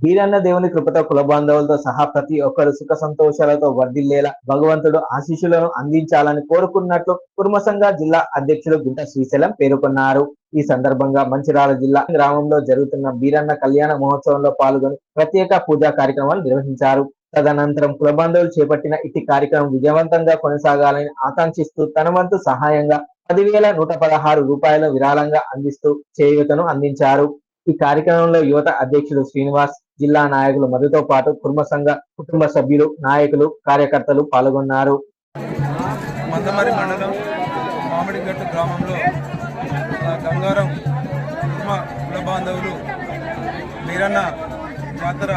వీరన్న దేవుని కృపతో కుల బాంధవులతో సహా ప్రతి ఒక్కరు సుఖ సంతోషాలతో వర్ధిల్లేలా భగవంతుడు ఆశీస్సులను అందించాలని కోరుకున్నట్లు కుర్మసంగ జిల్లా అధ్యక్షుడు గుంట శ్రీశైలం పేర్కొన్నారు. ఈ సందర్భంగా మంచిరాల జిల్లా గ్రామంలో జరుగుతున్న బీరన్న కళ్యాణ మహోత్సవంలో పాల్గొని ప్రత్యేక పూజా కార్యక్రమాలు నిర్వహించారు. తదనంతరం కుల బాంధవులు చేపట్టిన ఇట్టి కార్యక్రమం విజయవంతంగా కొనసాగాలని ఆకాంక్షిస్తూ తన వంతు సహాయంగా పదివేల నూట పదహారు రూపాయల విరాళంగా అందిస్తూ చేయూతను అందించారు. ఈ కార్యక్రమంలో యువత అధ్యక్షుడు శ్రీనివాస్ జిల్లా నాయకులు మధుతో పాటు కుటుంబ సంఘ కుటుంబ సభ్యులు నాయకులు కార్యకర్తలు పాల్గొన్నారు. మందమరి మండలం మామిడిగట్టు గ్రామంలో గంగారం కుటుంబ కుల బాంధవులు వీరన్న జాతర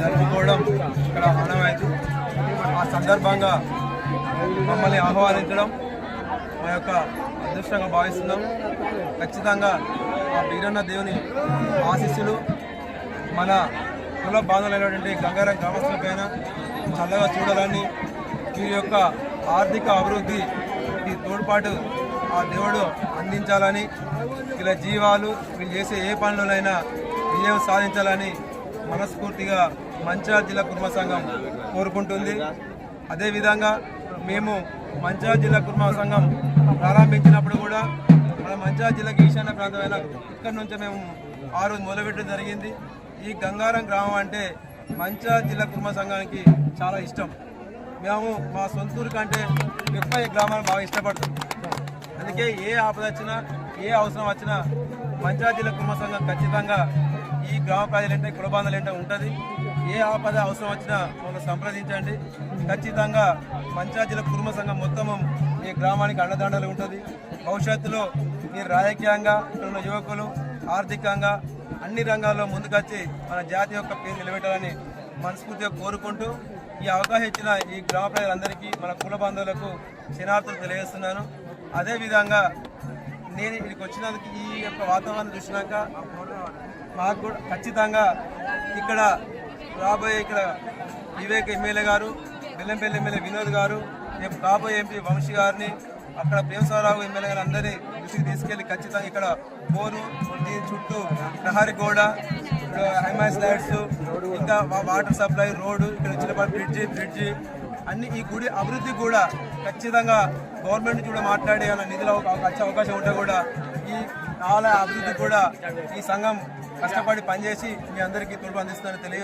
జరుపుకోవడం ఇక్కడ ఆనవాయితీ. ఆ సందర్భంగా మమ్మల్ని ఆహ్వానించడం మా యొక్క అదృష్టంగా భావిస్తున్నాం. ఖచ్చితంగా ఆ వీరన్న దేవుని ఆశీస్సులు మన కుల బాధలైనటువంటి గంగారం గ్రామస్తులపైన చల్లగా చూడాలని వీరి యొక్క ఆర్థిక అభివృద్ధి ఈ తోడ్పాటు ఆ దేవుడు అందించాలని వీళ్ళ జీవాలు వీళ్ళు చేసే ఏ పనులనైనా విజయం సాధించాలని మనస్ఫూర్తిగా మంచిర్యాల జిల్లా కుటుంబ సంఘం కోరుకుంటుంది. అదేవిధంగా మేము మంచిర్యాల జిల్లా కుటుంబ సంఘం ప్రారంభించినప్పుడు కూడా మన మంచిర్యాల జిల్లాకి ఈశాన్య ప్రాంతమైన ఇక్కడ నుంచి మేము ఆ రోజు మొదలుపెట్టడం జరిగింది. ఈ గంగారం గ్రామం అంటే మంచిర్యాల జిల్లా కుటుంబ సంఘానికి చాలా ఇష్టం. మేము మా సొంతూరు కంటే ఎక్కువ ఈ గ్రామాన్ని బాగా ఇష్టపడతాం. అందుకే ఏ ఆపద వచ్చినా ఏ అవసరం వచ్చినా మంచిర్యాల జిల్లా కుటుంబ సంఘం ఖచ్చితంగా ఈ గ్రామ ప్రజలంటే కులబాంధలు ఏంటో ఉంటుంది. ఏ ఆపద అవసరం వచ్చినా మమ్మల్ని సంప్రదించండి. ఖచ్చితంగా మంచిర్యాల జిల్లా కుటుంబ సంఘం మొత్తం ఈ గ్రామానికి అండదండలు ఉంటుంది. భవిష్యత్తులో మీరు రాజకీయంగా ఇక్కడ ఉన్న యువకులు ఆర్థికంగా అన్ని రంగాల్లో ముందుకొచ్చి మన జాతి యొక్క పేరు నిలబెట్టాలని మనస్ఫూర్తిగా కోరుకుంటూ ఈ అవకాశం ఇచ్చిన ఈ గ్రామ ప్రజలందరికీ మన కుల బంధువులకు క్షణార్థులు తెలియజేస్తున్నాను. అదేవిధంగా నేను ఇక్కడికి వచ్చినందుకు ఈ యొక్క వాతావరణం చూసినాక మాకు కూడా ఖచ్చితంగా ఇక్కడ రాబోయే ఇక్కడ వివేక్ ఎమ్మెల్యే గారు బెల్లంపల్లి ఎమ్మెల్యే వినోద్ గారు రేపు కాబోయే ఎంపీ వంశీ గారిని అక్కడ ప్రేమసారావు ఎమ్మెల్యే గారు అందరినీ దృష్టికి తీసుకెళ్ళి ఖచ్చితంగా ఇక్కడ బోరు దీని చుట్టూ ప్రహారీ గోడ హైమాస్ లైట్స్ ఇంకా వాటర్ సప్లై రోడ్డు ఇక్కడ వచ్చిన బ్రిడ్జి బ్రిడ్జి అన్ని ఈ గుడి అభివృద్ధి కూడా ఖచ్చితంగా గవర్నమెంట్ కూడా మాట్లాడే అలా నిధులు వచ్చే అవకాశం ఉంటే కూడా ఈ ఆలయ అభివృద్ధి కూడా ఈ సంఘం కష్టపడి పనిచేసి మీ అందరికీ తోడు అందిస్తుందని తెలియ